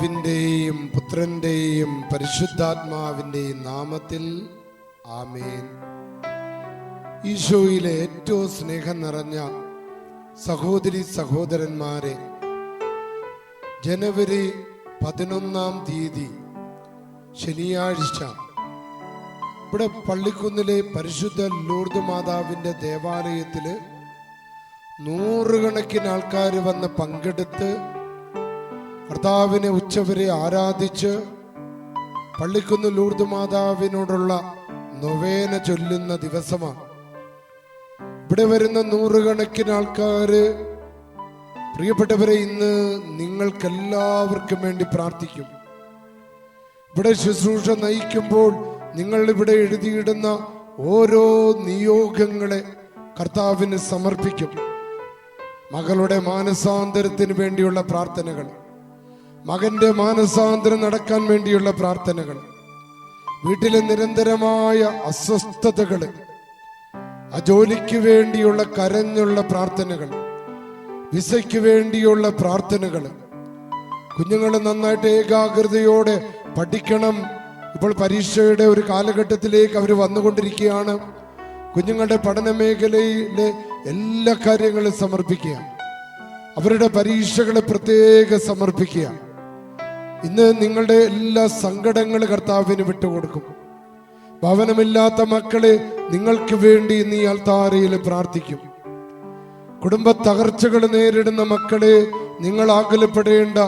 പിതാവിന്റെയും പുത്രന്റെയും പരിശുദ്ധാത്മാവിന്റെയും നാമത്തിൽ ആമേൻ. ഈശോയിലെ ഏറ്റവും സ്നേഹം നിറഞ്ഞ സഹോദരി സഹോദരന്മാരെ ജനുവരി പതിനൊന്നാം തീയതി ശനിയാഴ്ച ഇവിടെ പള്ളിക്കുന്നിലെ പരിശുദ്ധ ലൂർദ് മാതാവിന്റെ ദേവാലയത്തിൽ നൂറുകണക്കിന് ആൾക്കാർ വന്ന് പങ്കെടുത്ത് കർത്താവിനെ ഉച്ചവരെ ആരാധിച്ച് പള്ളിക്കുന്ന് ലൂർദ് മാതാവിനോടുള്ള നൊവേന ചൊല്ലുന്ന ദിവസമാണ്. ഇവിടെ വരുന്ന നൂറുകണക്കിന് ആൾക്കാര് പ്രിയപ്പെട്ടവരെ ഇന്ന് നിങ്ങൾക്കെല്ലാവർക്കും വേണ്ടി പ്രാർത്ഥിക്കും. ഇവിടെ ശുശ്രൂഷ നയിക്കുമ്പോൾ നിങ്ങൾ ഇവിടെ എഴുതിയിടുന്ന ഓരോ നിയോഗങ്ങളെ കർത്താവിന് സമർപ്പിക്കും. മകളുടെ മാനസാന്തരത്തിന് വേണ്ടിയുള്ള പ്രാർത്ഥനകൾ. മകന്റെ മാനസാന്തരം നടക്കാൻ വേണ്ടിയുള്ള പ്രാർത്ഥനകൾ വീട്ടിലെ നിരന്തരമായ അസ്വസ്ഥതകൾ ആ ജോലിക്ക് വേണ്ടിയുള്ള കരഞ്ഞുള്ള പ്രാർത്ഥനകൾ വിസയ്ക്ക് വേണ്ടിയുള്ള പ്രാർത്ഥനകൾ. കുഞ്ഞുങ്ങൾ നന്നായിട്ട് ഏകാഗ്രതയോടെ പഠിക്കണം. ഇപ്പോൾ പരീക്ഷയുടെ ഒരു കാലഘട്ടത്തിലേക്ക് അവർ വന്നുകൊണ്ടിരിക്കുകയാണ്. കുഞ്ഞുങ്ങളുടെ പഠന മേഖലയിലെ എല്ലാ കാര്യങ്ങളും സമർപ്പിക്കുക. അവരുടെ പരീക്ഷകളെ പ്രത്യേകം സമർപ്പിക്കുക. ഇന്ന് നിങ്ങളുടെ എല്ലാ സങ്കടങ്ങൾ കർത്താവിന് വിട്ടുകൊടുക്കും. ഭവനമില്ലാത്ത മക്കളെ നിങ്ങൾക്ക് വേണ്ടി നീ അൽത്താരയിൽ പ്രാർത്ഥിക്കും. കുടുംബ തകർച്ചകൾ നേരിടുന്ന മക്കളെ നിങ്ങൾ ആകുലപ്പെടേണ്ട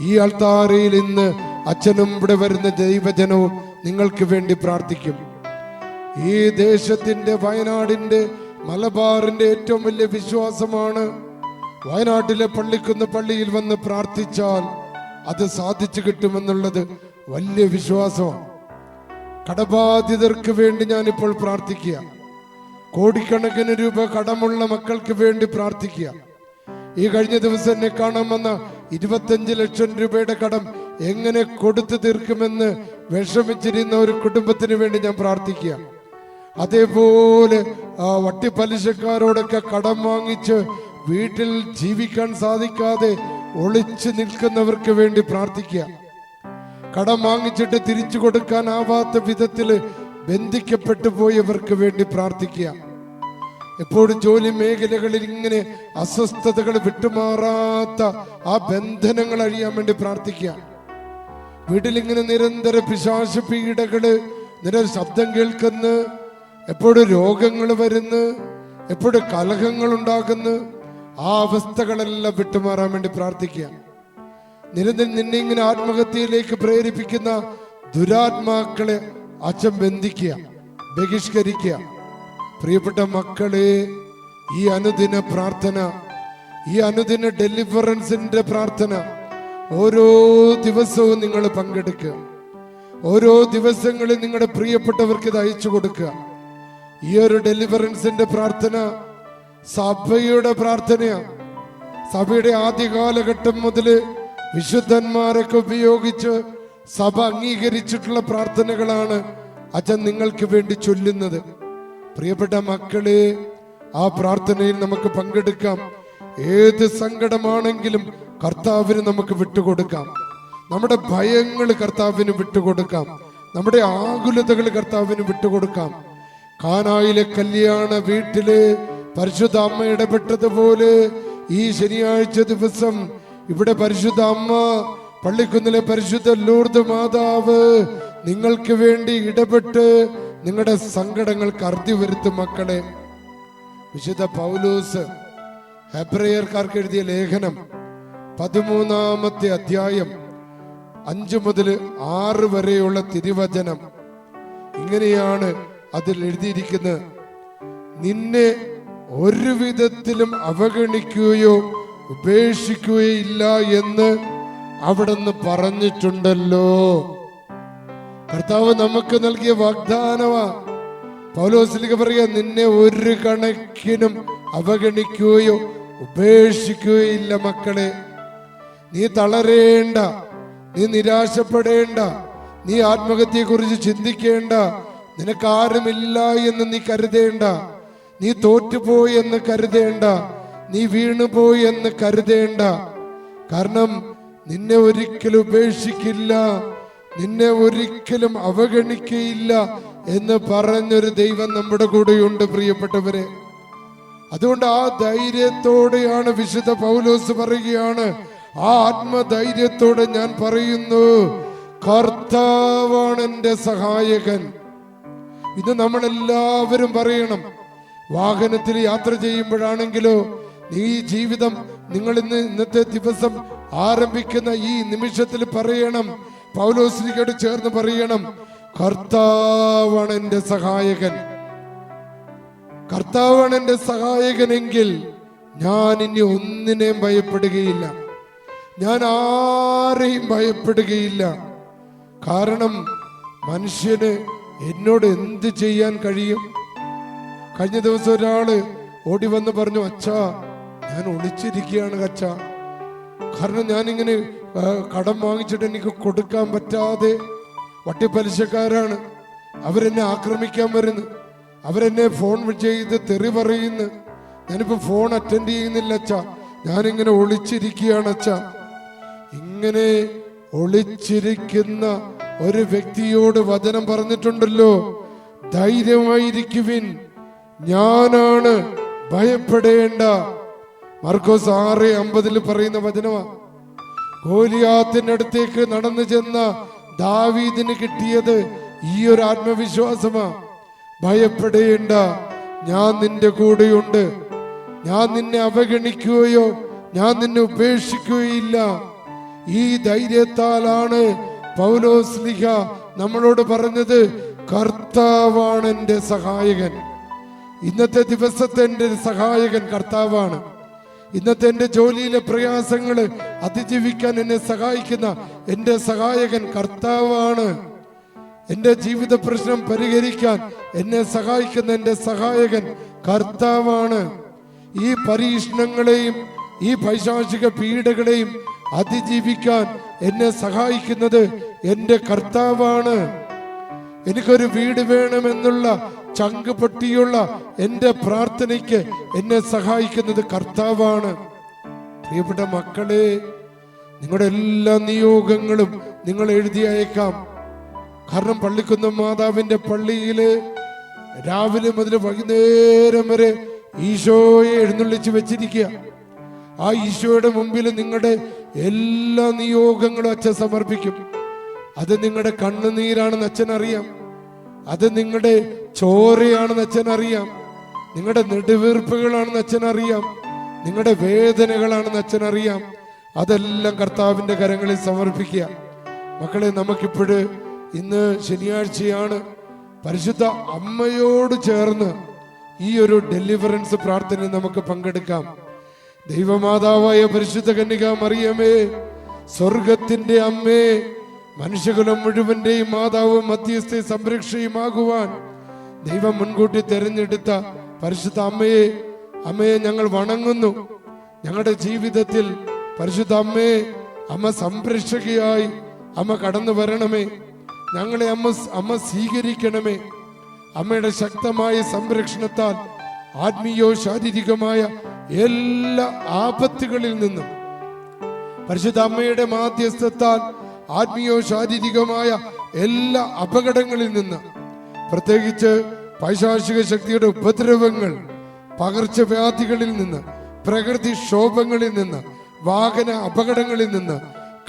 ഈ അൾത്താരയിൽ ഇന്ന് അച്ഛനും ഇവിടെ വരുന്ന ദൈവജനവും നിങ്ങൾക്ക് വേണ്ടി പ്രാർത്ഥിക്കും. ഈ ദേശത്തിന്റെ വയനാടിന്റെ മലബാറിന്റെ ഏറ്റവും വലിയ വിശ്വാസമാണ് വയനാട്ടിലെ പള്ളിക്കുന്ന് പള്ളിയിൽ വന്ന് പ്രാർത്ഥിച്ചാൽ അത് സാധിച്ചു കിട്ടുമെന്നുള്ളത് വലിയ വിശ്വാസമാണ് കടബാധിതർക്ക് വേണ്ടി ഞാനിപ്പോൾ പ്രാർത്ഥിക്കുക. കോടിക്കണക്കിന് രൂപ കടമുള്ള മക്കൾക്ക് വേണ്ടി പ്രാർത്ഥിക്കുക. ഈ കഴിഞ്ഞ ദിവസം എന്നെ കാണാൻ വന്ന ഇരുപത്തഞ്ച് ലക്ഷം രൂപയുടെ കടം എങ്ങനെ കൊടുത്തു തീർക്കുമെന്ന് വിഷമിച്ചിരുന്ന ഒരു കുടുംബത്തിന് വേണ്ടി ഞാൻ പ്രാർത്ഥിക്കുക. അതേപോലെ വട്ടിപ്പലിശക്കാരോടൊക്കെ കടം വാങ്ങിച്ച് വീട്ടിൽ ജീവിക്കാൻ സാധിക്കാതെ ഒളിച്ചു നിൽക്കുന്നവർക്ക് വേണ്ടി പ്രാർത്ഥിക്കുക. കടം വാങ്ങിച്ചിട്ട് തിരിച്ചു കൊടുക്കാനാവാത്ത വിധത്തിൽ ബന്ധിക്കപ്പെട്ടു പോയവർക്ക് വേണ്ടി പ്രാർത്ഥിക്കുക. എപ്പോഴും ജോലി മേഖലകളിൽ ഇങ്ങനെ അസ്വസ്ഥതകൾ വിട്ടുമാറാത്ത ആ ബന്ധനങ്ങൾ അഴിയാൻ വേണ്ടി പ്രാർത്ഥിക്കുക. വീട്ടിലിങ്ങനെ നിരന്തര പിശാശ പീഡകൾ നിര ശബ്ദം കേൾക്കുന്നു. എപ്പോഴും രോഗങ്ങൾ വരുന്നു. എപ്പോഴും കലഹങ്ങൾ ഉണ്ടാകുന്നു. ആ അവസ്ഥകളെല്ലാം വിട്ടുമാറാൻ വേണ്ടി പ്രാർത്ഥിക്കുക. നിരന്തരം നിന്നെ ഇങ്ങനെ ആത്മഹത്യയിലേക്ക് പ്രേരിപ്പിക്കുന്ന ദുരാത്മാക്കളെ അച്ഛൻ ബന്ധിക്കുക ബഹിഷ്കരിക്കുക. പ്രിയപ്പെട്ട മക്കളെ ഈ അനുദിന പ്രാർത്ഥന ഈ അനുദിന ഡെലിവറൻസിന്റെ പ്രാർത്ഥന ഓരോ ദിവസവും നിങ്ങൾ പങ്കെടുക്കുക. ഓരോ ദിവസങ്ങളിൽ നിങ്ങളുടെ പ്രിയപ്പെട്ടവർക്ക് ഇത് അയച്ചു കൊടുക്കുക. ഈ ഒരു ഡെലിവറൻസിന്റെ പ്രാർത്ഥന സഭയുടെ പ്രാർത്ഥനയാണ് സഭയുടെ ആദ്യ കാലഘട്ടം മുതൽ വിശുദ്ധന്മാരൊക്കെ ഉപയോഗിച്ച് സഭ അംഗീകരിച്ചിട്ടുള്ള പ്രാർത്ഥനകളാണ് അച്ഛൻ നിങ്ങൾക്ക് വേണ്ടി ചൊല്ലുന്നത്. പ്രിയപ്പെട്ട മക്കളെ ആ പ്രാർത്ഥനയിൽ നമുക്ക് പങ്കെടുക്കാം. ഏത് സങ്കടമാണെങ്കിലും കർത്താവിന് നമുക്ക് വിട്ടുകൊടുക്കാം. നമ്മുടെ ഭയങ്ങൾ കർത്താവിന് വിട്ടുകൊടുക്കാം. നമ്മുടെ ആകുലതകൾ കർത്താവിന് വിട്ടുകൊടുക്കാം. കാനായിലെ കല്യാണ വീട്ടിൽ പരിശുദ്ധ അമ്മ ഇടപെട്ടതുപോലെ ഈ ശനിയാഴ്ച ദിവസം ഇവിടെ പരിശുദ്ധ അമ്മ പള്ളിക്കുന്നിലെ പരിശുദ്ധ ലൂർദ് മാതാവ് നിങ്ങൾക്ക് വേണ്ടി ഇടപെട്ട് നിങ്ങളുടെ സങ്കടങ്ങൾക്ക് അറുതി വരുത്തും മക്കളെ. വിശുദ്ധ പൗലൂസ് ഹെബ്രയർക്കാർക്ക് എഴുതിയ ലേഖനം പതിമൂന്നാമത്തെ അധ്യായം അഞ്ചു മുതൽ ആറ് വരെയുള്ള തിരുവചനം. ഇങ്ങനെയാണ് അതിൽ എഴുതിയിരിക്കുന്നത്. നിന്നെ ഒരു വിധത്തിലും അവഗണിക്കുകയോ ഉപേക്ഷിക്കുകയോ ഇല്ല എന്ന് അവിടുന്ന് പറഞ്ഞിട്ടുണ്ടല്ലോ. കർത്താവ് നമുക്ക് നൽകിയ വാഗ്ദാനമാ. പൗലോസിലേക്ക് പറയുക നിന്നെ ഒരു കണക്കിനും അവഗണിക്കുകയോ ഉപേക്ഷിക്കുകയോ ഇല്ല മക്കളെ. നീ തളരേണ്ട നീ നിരാശപ്പെടേണ്ട നീ ആത്മഹത്യയെ കുറിച്ച് ചിന്തിക്കേണ്ട നിനക്കാരുമില്ല എന്ന് നീ കരുതേണ്ട. നീ തോറ്റുപോയി എന്ന് കരുതേണ്ട. നീ വീണുപോയി എന്ന് കരുതേണ്ട. കാരണം നിന്നെ ഒരിക്കലും ഉപേക്ഷിക്കില്ല. നിന്നെ ഒരിക്കലും അവഗണിക്കയില്ല എന്ന് പറഞ്ഞൊരു ദൈവം നമ്മുടെ കൂടെയുണ്ട് പ്രിയപ്പെട്ടവരെ. അതുകൊണ്ട് ആ ധൈര്യത്തോടെയാണ് വിശുദ്ധ പൗലോസ് പറയുകയാണ്. ആ ആത്മധൈര്യത്തോടെ ഞാൻ പറയുന്നു കർത്താവാണ് എന്റെ സഹായകൻ. ഇത് നമ്മളെല്ലാവരും പറയണം വാഹനത്തിൽ യാത്ര ചെയ്യുമ്പോഴാണെങ്കിലോ ഈ ജീവിതം നിങ്ങൾ ഇന്ന് ഇന്നത്തെ ദിവസം ആരംഭിക്കുന്ന ഈ നിമിഷത്തിൽ പറയണം. പൗലോസ്ലിക്കോട് ചേർന്ന് പറയണം. കർത്താവാണ് എന്റെ സഹായകൻ. കർത്താവാണ് എന്റെ സഹായകനെങ്കിൽ ഞാൻ ഇനി ഒന്നിനെയും ഭയപ്പെടുകയില്ല. ഞാൻ ആരെയും ഭയപ്പെടുകയില്ല. കാരണം മനുഷ്യന് എന്നോട് എന്ത് ചെയ്യാൻ കഴിയും? കഴിഞ്ഞ ദിവസം ഒരാൾ ഓടി വന്ന് പറഞ്ഞു അച്ഛ ഞാൻ ഒളിച്ചിരിക്കുകയാണ് അച്ഛ കാരണം ഞാനിങ്ങനെ കടം വാങ്ങിച്ചിട്ട് എനിക്ക് കൊടുക്കാൻ പറ്റാതെ വട്ടിപ്പലിശക്കാരാണ്. അവരെന്നെ ആക്രമിക്കാൻ വരുന്നു. അവരെന്നെ ഫോൺ ചെയ്ത് തെറി പറയുന്നു. ഞാനിപ്പോ ഫോൺ അറ്റൻഡ് ചെയ്യുന്നില്ല അച്ഛ. ഞാനിങ്ങനെ ഒളിച്ചിരിക്കുകയാണ് അച്ഛ. ഇങ്ങനെ ഒളിച്ചിരിക്കുന്ന ഒരു വ്യക്തിയോട് വചനം പറഞ്ഞിട്ടുണ്ടല്ലോ. ധൈര്യമായിരിക്കുവിൻ. ഞാനാണ് ഭയപ്പെടേണ്ട. മർക്കോസ് ആറ് അമ്പതിൽ പറയുന്ന വചനമാ. ഗോലിയാത്തിന്റെ അടുത്തേക്ക് നടന്നു ചെന്ന ദാവീദിന് കിട്ടിയത് ഈ ഒരു ആത്മവിശ്വാസമാ. ഭയപ്പെടേണ്ട. ഞാൻ നിന്റെ കൂടെയുണ്ട്. ഞാൻ നിന്നെ അവഗണിക്കുകയോ ഞാൻ നിന്നെ ഉപേക്ഷിക്കുകയില്ല. ഈ ധൈര്യത്താലാണ് പൗലോസ്ലിഹ നമ്മളോട് പറഞ്ഞത് കർത്താവാണ് എന്റെ സഹായകൻ. ഇന്നത്തെ ദിവസത്തെ എന്റെ സഹായകൻ കർത്താവാണ്. ഇന്നത്തെ എന്റെ ജോലിയിലെ പ്രയാസങ്ങൾ അതിജീവിക്കാൻ എന്നെ സഹായിക്കുന്ന എന്റെ സഹായകൻ കർത്താവാണ്. എന്റെ ജീവിത പ്രശ്നം പരിഹരിക്കാൻ എന്നെ സഹായിക്കുന്ന എന്റെ സഹായകൻ കർത്താവാണ്. ഈ പരീക്ഷണങ്ങളെയും ഈ പൈശാചിക പീഡകളെയും അതിജീവിക്കാൻ എന്നെ സഹായിക്കുന്നത് എന്റെ കർത്താവാണ്. എനിക്കൊരു വീട് വേണമെന്നുള്ള ചങ്ക് പൊട്ടിയുള്ള എന്റെ പ്രാർത്ഥനയ്ക്ക് എന്നെ സഹായിക്കുന്നത് കർത്താവാണ്. പ്രിയപ്പെട്ട മക്കളെ നിങ്ങളുടെ എല്ലാ നിയോഗങ്ങളും നിങ്ങൾ എഴുതി അയക്കാം കാരണം പള്ളിക്കുന്നം മാതാവിന്റെ പള്ളിയിൽ രാവിലെ മുതൽ വൈകുന്നേരം വരെ ഈശോയെ എഴുന്നള്ളിച്ച് വെച്ചിരിക്കുക. ആ ഈശോയുടെ മുമ്പിൽ നിങ്ങളുടെ എല്ലാ നിയോഗങ്ങളും അച്ഛൻ സമർപ്പിക്കും. അത് നിങ്ങളുടെ കണ്ണുനീരാണെന്ന് അച്ഛൻ അറിയാം അത് നിങ്ങളുടെ ചോരയാണെന്ന് അച്ഛൻ അറിയാം. നിങ്ങളുടെ നെടുവീർപ്പുകളാണെന്ന് അച്ഛൻ അറിയാം. നിങ്ങളുടെ വേദനകളാണെന്ന് അച്ഛൻ അറിയാം. അതെല്ലാം കർത്താവിന്റെ കരങ്ങളിൽ സമർപ്പിക്കുക. മക്കളെ നമുക്കിപ്പോഴ് ഇന്ന് ശനിയാഴ്ചയാണ്. പരിശുദ്ധ അമ്മയോട് ചേർന്ന് ഈ ഒരു ഡെലിവറൻസ് പ്രാർത്ഥന നമുക്ക് പങ്കെടുക്കാം. ദൈവമാതാവായ പരിശുദ്ധ കന്യക മറിയമേ സ്വർഗത്തിന്റെ അമ്മേ മനുഷ്യകുലം മുഴുവന്റെയും മാതാവും മധ്യസ്ഥ സംരക്ഷയുമാകുവാൻ ദൈവം മുൻകൂട്ടി തെരഞ്ഞെടുത്ത പരിശുദ്ധ അമ്മയെ അമ്മയെ ഞങ്ങൾ വണങ്ങുന്നു. ഞങ്ങളുടെ ജീവിതത്തിൽ പരിശുദ്ധ അമ്മയെ അമ്മ സംരക്ഷകയായി അമ്മ കടന്നു വരണമേ. ഞങ്ങളെ അമ്മ അമ്മ സ്വീകരിക്കണമേ. അമ്മയുടെ ശക്തമായ സംരക്ഷണത്താൽ ആത്മീയോ ശാരീരികമായ എല്ലാ ആപത്തുകളിൽ നിന്നും പരിശുദ്ധ അമ്മയുടെ മാധ്യസ്ഥത്താൽ ആത്മീയോ ശാരീരികമായ എല്ലാ അപകടങ്ങളിൽ നിന്ന് പ്രത്യേകിച്ച് പൈശാചിക ശക്തിയുടെ ഉപദ്രവങ്ങൾ പകർച്ചവ്യാധികളിൽ നിന്ന് പ്രകൃതി ക്ഷോഭങ്ങളിൽ നിന്ന് വാഹന അപകടങ്ങളിൽ നിന്ന്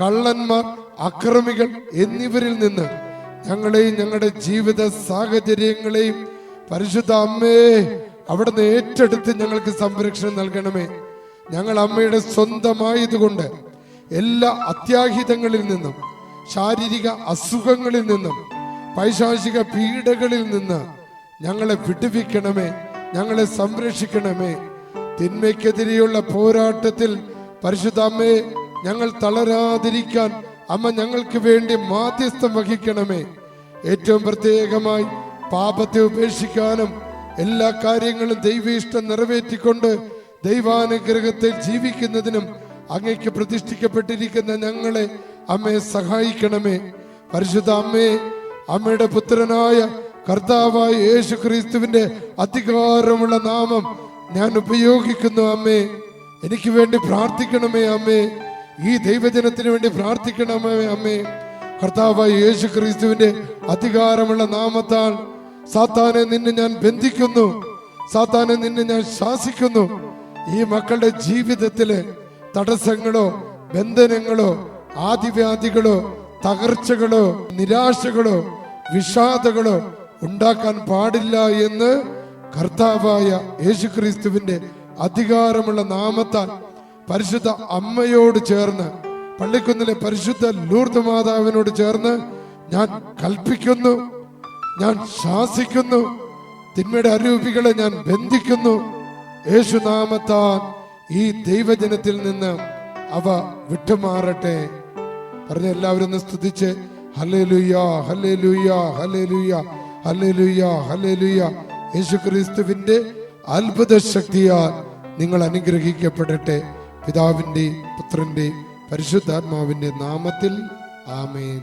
കള്ളന്മാർ അക്രമികൾ എന്നിവരിൽ നിന്ന് ഞങ്ങളെയും ഞങ്ങളുടെ ജീവിത സാഹചര്യങ്ങളെയും പരിശുദ്ധ അമ്മേ അവിടുന്ന് ഏറ്റെടുത്ത് ഞങ്ങൾക്ക് സംരക്ഷണം നൽകണമേ. ഞങ്ങൾ അമ്മയുടെ സ്വന്തമായതുകൊണ്ട് എല്ലാ അത്യാഹിതങ്ങളിൽ നിന്നും ശാരീരിക അസുഖങ്ങളിൽ നിന്നും പൈശാചിക പീഡകളിൽ നിന്ന് ഞങ്ങളെ വിടുവിക്കണമേ ഞങ്ങളെ സംരക്ഷിക്കണമേ. തിന്മയ്ക്കെതിരെയുള്ള പോരാട്ടത്തിൽ പരിശുദ്ധ അമ്മയെ ഞങ്ങൾ തളരാതിരിക്കാൻ അമ്മ ഞങ്ങൾക്ക് വേണ്ടി മാധ്യസ്ഥം വഹിക്കണമേ. ഏറ്റവും പ്രത്യേകമായി പാപത്തെ ഉപേക്ഷിക്കാനും എല്ലാ കാര്യങ്ങളും ദൈവീഷ്ടം നിറവേറ്റിക്കൊണ്ട് ദൈവാനുഗ്രഹത്തിൽ ജീവിക്കുന്നതിനും അങ്ങയ്ക്ക് പ്രതിഷ്ഠിക്കപ്പെട്ടിരിക്കുന്ന ഞങ്ങളെ അമ്മയെ സഹായിക്കണമേ. പരിശുദ്ധ അമ്മേ അമ്മയുടെ പുത്രനായ കർത്താവായ യേശു ക്രിസ്തുവിന്റെ അധികാരമുള്ള നാമം ഞാൻ ഉപയോഗിക്കുന്നു അമ്മേ. എനിക്ക് വേണ്ടി പ്രാർത്ഥിക്കണമേ അമ്മേ. ഈ ദൈവജനത്തിന് വേണ്ടി പ്രാർത്ഥിക്കണമേ അമ്മേ. കർത്താവായ യേശു ക്രിസ്തുവിന്റെ അധികാരമുള്ള നാമത്താൽ സാത്താനെ നിന്നെ ഞാൻ ബന്ധിക്കുന്നു. സാത്താനെ നിന്നെ ഞാൻ ശാസിക്കുന്നു. ഈ മക്കളുടെ ജീവിതത്തിലെ തടസ്സങ്ങളോ ബന്ധനങ്ങളോ ആദിവ്യാധികളോ തകർച്ചകളോ നിരാശകളോ വിഷാദകളോ ഉണ്ടാക്കാൻ പാടില്ല എന്ന് കർത്താവായ യേശുക്രിസ്തുവിന്റെ അധികാരമുള്ള നാമത്താൽ പരിശുദ്ധ അമ്മയോട് ചേർന്ന് പള്ളിക്കുന്നിലെ പരിശുദ്ധ ലൂർദ് മാതാവിനോട് ചേർന്ന് ഞാൻ കൽപ്പിക്കുന്നു ഞാൻ ശാസിക്കുന്നു തിന്മയുടെ അരൂപികളെ ഞാൻ ബന്ധിക്കുന്നു. യേശുനാമത്താൽ ഈ ദൈവജനത്തിൽ നിന്ന് അവ വിട്ടുമാറട്ടെ. പറഞ്ഞ എല്ലാവരും ഒന്ന് സ്തുതിച്ച് ഹല്ലേലൂയ ഹല്ലേലൂയ ഹല്ലേലൂയ ഹല്ലേലൂയ ഹല്ലേലൂയ. യേശു ക്രിസ്തുവിന്റെ അത്ഭുത ശക്തിയാൽ നിങ്ങൾ അനുഗ്രഹിക്കപ്പെടട്ടെ. പിതാവിന്റെ പുത്രന്റെ പരിശുദ്ധാത്മാവിന്റെ നാമത്തിൽ ആമേൻ.